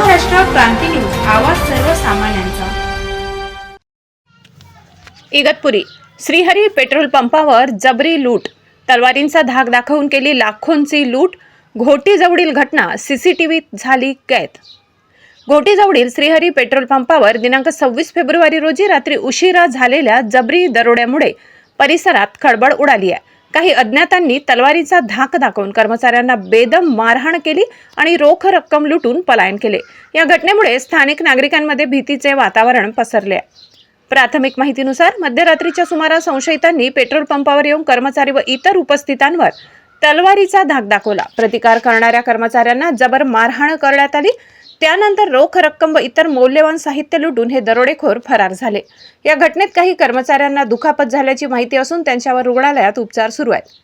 क्रांती news आवाज सर्वसामान्यांचा. Igatpuri Shrihari petrol पंपावर जबरी लूट. तलवारींचा धाक दाखवून केली लाखोंची लूट. घोटीजवळील घटना सीसीटीव्हीत झाली कैद. घोटीजवळील श्रीहरी पेट्रोल पंपावर दिनांक सव्वीस फेब्रुवारी रोजी रात्री उशिरा झालेल्या जबरी दरोड्यामुळे परिसरात खळबळ उडाली आहे. काही अज्ञातांनी तलवारीचा धाक दाखवून कर्मचाऱ्यांना बेदम मारहाण केली आणि रोख रक्कम लुटून पलायन केले. या घटनेमुळे स्थानिक नागरिकांमध्ये भीतीचे वातावरण पसरले. आहे प्राथमिक माहितीनुसार मध्यरात्रीच्या सुमारास संशयितांनी पेट्रोल पंपावर येऊन कर्मचारी व इतर उपस्थितांवर तलवारीचा धाक दाखवला. प्रतिकार करणाऱ्या कर्मचाऱ्यांना जबर मारहाण करण्यात आली. त्यानंतर रोख रक्कम व इतर मौल्यवान साहित्य लुटून हे दरोडेखोर फरार झाले. या घटनेत काही कर्मचाऱ्यांना दुखापत झाल्याची माहिती असून त्यांच्यावर रुग्णालयात उपचार सुरू आहेत.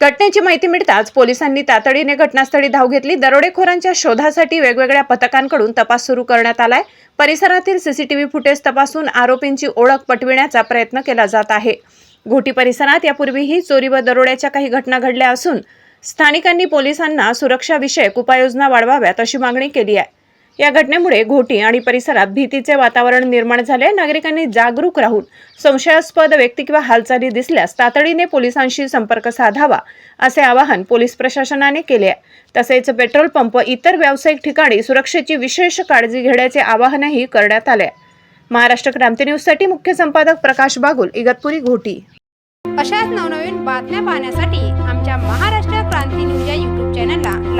घटनेची माहिती मिळताच पोलिसांनी तातडीने घटनास्थळी धाव घेतली. दरोडेखोरांच्या शोधासाठी वेगवेगळ्या पथकांकडून तपास सुरू करण्यात आलाय. परिसरातील सीसीटीव्ही फुटेज तपासून आरोपींची ओळख पटविण्याचा प्रयत्न केला जात आहे. घोटी परिसरात यापूर्वीही चोरी व दरोड्याच्या काही घटना घडल्या असून स्थानिकांनी पोलिसांना सुरक्षाविषयक उपाययोजना वाढवाव्यात अशी मागणी केली आहे. या घटनेमुळे घोटी आणि परिसरात भीतीचे वातावरण निर्माण झाले. नागरिकांनी जागरूक राहून संशयास्पद व्यक्ती किंवा हालचाली दिसल्यास तातडीने पोलिसांशी संपर्क साधावा असे आवाहन पोलीस प्रशासनाने केले आहे. तसेच पेट्रोल पंप इतर व्यावसायिक ठिकाणी सुरक्षेची विशेष काळजी घेण्याचे आवाहनही करण्यात आले महाराष्ट्र क्रांती न्यूजसाठी मुख्य संपादक प्रकाश बागुल इगतपुरी घोटी. अशाच नवनवीन बातम्या पाहण्यासाठी